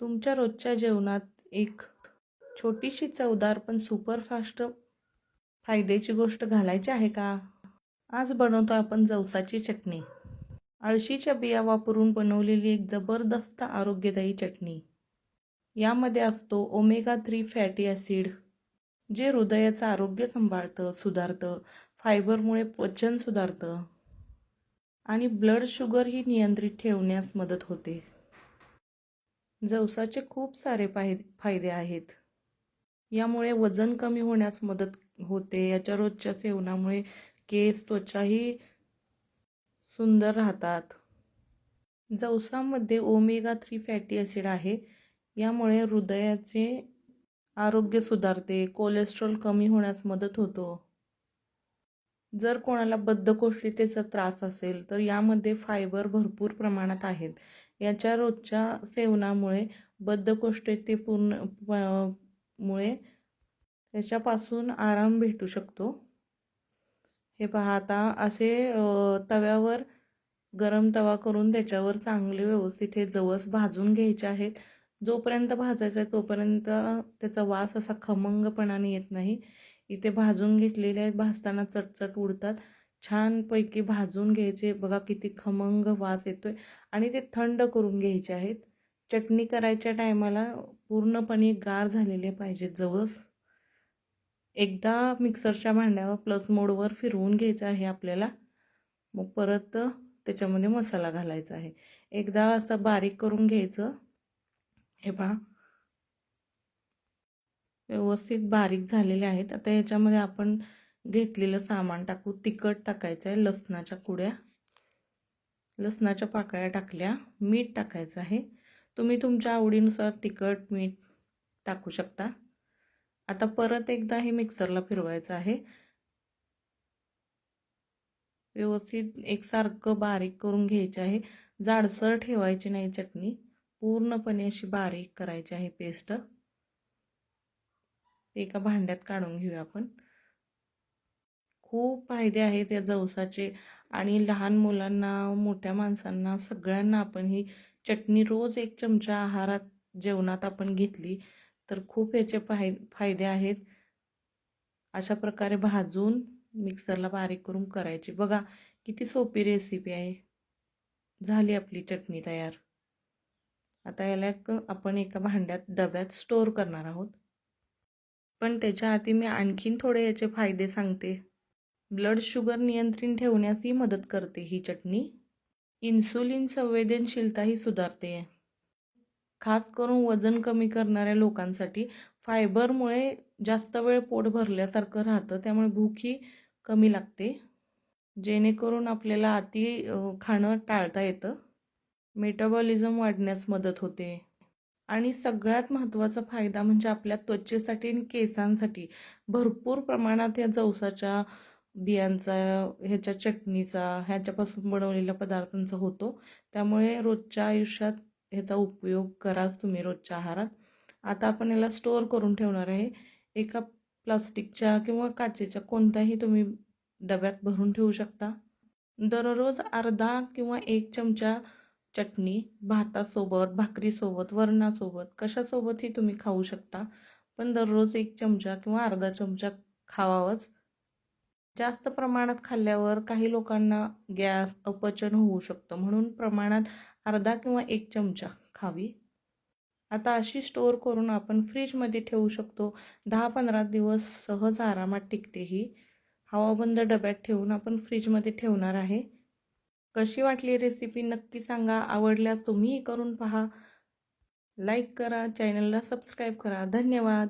तुमच्या रोजच्या जेवणात एक छोटीशी चवदार पण सुपरफास्ट फायद्याची गोष्ट घालायची आहे का? आज बनवतो आपण जवसाची चटणी. अळशीच्या बिया वापरून बनवलेली एक जबरदस्त आरोग्यदायी चटणी. यामध्ये असतो ओमेगा थ्री फॅटी ॲसिड जे हृदयाचं आरोग्य सांभाळतं सुधारतं फायबरमुळे पचन सुधारतं आणि ब्लड शुगरही नियंत्रित ठेवण्यास मदत होते. जवसाचे खूप सारे फाय फायदे आहेत. यामुळे वजन कमी होण्यास मदत होते. याच्या रोजच्या सेवनामुळे केस त्वचाही सुंदर राहतात. जवसामध्ये ओमेगा थ्री फॅटी ॲसिड आहे. यामुळे हृदयाचे आरोग्य सुधारते. कोलेस्ट्रॉल कमी होण्यास मदत होतो. जर कोणाला बद्धकोष्ठतेचा त्रास असेल तर यामध्ये फायबर भरपूर प्रमाणात आहेत. याच्या रोजच्या सेवनामुळे बद्धकोष्ठते पूर्ण मुळे त्याच्यापासून आराम भेटू शकतो. हे पहा आता असे तव्यावर गरम तवा करून त्याच्यावर चांगले व्यवस्थित हे जवस भाजून घ्यायचे आहेत. जोपर्यंत भाजायचं आहे तोपर्यंत त्याचा वास असा खमंगपणाने येत नाही. इथे भाजून घेतलेले आहेत. भाजताना चटचट उडतात. छानपैकी भाजून घ्यायचे. बघा किती खमंग वास येतोय. आणि ते थंड करून घ्यायचे आहेत. चटणी करायच्या टायमाला पूर्णपणे गार झालेले पाहिजेत जवस. एकदा मिक्सरच्या भांड्यावर प्लस मोडवर फिरवून घ्यायचं आहे आपल्याला. मग परत त्याच्यामध्ये मसाला घालायचा आहे. एकदा असं बारीक करून घ्यायचं. हे पहा. व्यवस्थित बारीक झालेले आहेत. आता याच्यामध्ये आपण घेतलेलं सामान टाकू. तिखट टाकायचं आहे लसणाच्या कुड्या. लसणाच्या पाकळ्या टाकल्या. मीठ टाकायचं आहे. तुम्ही तुमच्या आवडीनुसार तिखट मीठ टाकू शकता. आता परत एकदा हे मिक्सरला फिरवायचं आहे. व्यवस्थित एकसारखं बारीक करून घ्यायचे आहे. जाडसर ठेवायची नाही चटणी. पूर्णपणे अशी बारीक करायची आहे पेस्ट. एका भांड्यात काढून घेऊया आपण. खूप फायदे आहेत या जवसाचे आणि लहान मुलांना मोठ्या माणसांना सगळ्यांना आपण ही चटणी रोज एक चमचा आहारात जेवणात आपण घेतली तर खूप याचे फाय फायदे आहेत. अशा प्रकारे भाजून मिक्सरला बारीक करून करायची. बघा किती सोपी रेसिपी आहे. झाली आपली चटणी तयार. आता याला एक आपण एका भांड्यात डब्यात स्टोअर करणार आहोत. पण त्याच्या हाती मी आणखीन थोडे याचे फायदे सांगते. ब्लड शुगर नियंत्रित ठेवण्यासही मदत करते ही चटणी. इन्सुलिन संवेदनशीलताही सुधारते. खास करून वजन कमी करणाऱ्या लोकांसाठी फायबरमुळे जास्त वेळ पोट भरल्यासारखं राहतं त्यामुळे भूकही कमी लागते. जेणेकरून आपल्याला अति खाणं टाळता येतं. मेटाबॉलिझम वाढण्यास मदत होते. आणि सगळ्यात महत्त्वाचा फायदा म्हणजे आपल्या त्वचेसाठी आणि केसांसाठी. भरपूर प्रमाणात या जवसाच्या बियांचा ह्याच्या चटणीचा ह्याच्यापासून बनवलेल्या पदार्थांचा होतो. त्यामुळे रोजच्या आयुष्यात ह्याचा उपयोग कराच तुम्ही रोजच्या आहारात. आता आपण याला स्टोअर करून ठेवणार आहे. एका प्लास्टिकच्या किंवा काचेच्या कोणत्याही तुम्ही डब्यात भरून ठेवू शकता. दररोज अर्धा किंवा एक चमचा चटणी भातासोबत भाकरीसोबत वरणासोबत कशासोबतही तुम्ही खाऊ शकता? पण दररोज एक चमचा किंवा अर्धा चमचा खावावंच. जास्त प्रमाणात खाल्ल्यावर काही लोकांना गॅस अपचन होऊ शकतं. म्हणून प्रमाणात अर्धा किंवा एक चमचा खावी. आता अशी स्टोअर करून आपण फ्रीजमध्ये ठेवू शकतो. दहा पंधरा दिवस सहज आरामात टिकते ही. हवाबंद डब्यात ठेवून आपण फ्रीजमध्ये ठेवणार आहे. कशी वाटली रेसिपी नक्की सांगा. आवडल्यास तुम्हीही करून पहा. लाईक करा चॅनलला सबस्क्राईब करा. धन्यवाद.